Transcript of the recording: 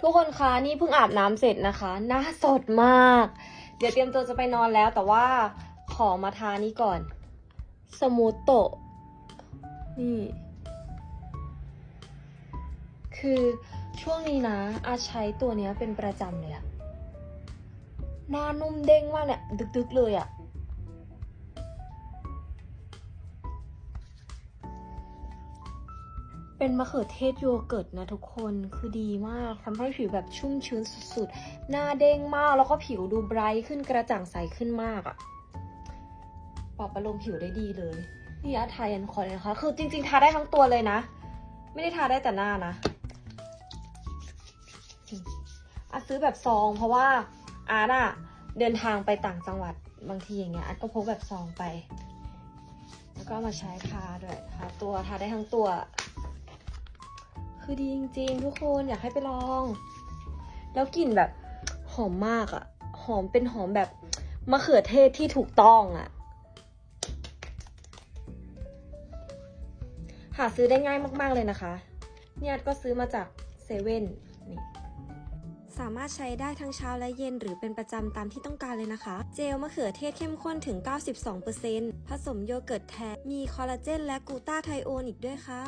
ทุกคนคะนี่เพิ่งอาบน้ำเสร็จนะคะหน้าสดมาก เดี๋ยวเตรียมตัวจะไปนอนแล้ว แต่ว่าขอมาทานี้ก่อน สมูทโตะนี่ คือช่วงนี้นะ อาใช้ตัวเนี้ยเป็นประจำเลยอะหน้านุ่มเด้งมากเนี่ย ดึกๆเลยอะ เป็นมะเขือเทศโยเกิร์ตนะทุกคนคือดีมากทำให้ผิวแบบชุ่มชื้นสุดๆ หน้าเด้งมากแล้วก็ผิวดูไบรท์ขึ้นกระจ่างใสขึ้นมากอะปรับอารมณ์ผิวได้ดีเลยนี่อาทายันคอเลยนะคะ คือจริงๆ ทาได้ทั้งตัวเลยนะ ไม่ได้ทาได้แต่หน้านะอาซื้อแบบซอง เพราะว่าอาร์ตอะเดินทางไปต่างจังหวัดบางทีอย่างเงี้ยอาร์ตก็พกแบบซองไป แล้วก็มาใช้ทาด้วยทาตัวทาได้ทั้งตัว คือดีจริง ๆ ทุกคนอยากให้ไปลอง แล้วกลิ่นแบบหอมมากอะหอมเป็นหอมแบบมะเขือเทศที่ถูกต้องอะหาซื้อได้ง่ายมากๆเลยนะคะ เนี่ยก็ซื้อมาจากเซเว่นนี่สามารถใช้ได้ทั้งเช้าและเย็นหรือเป็นประจำตามที่ต้องการเลยนะคะ เจลมะเขือเทศเข้มข้นถึง 92%ผสมโยเกิร์ตแท้ มีคอลลาเจนและกูต้าไทโอนอีกด้วยค่ะ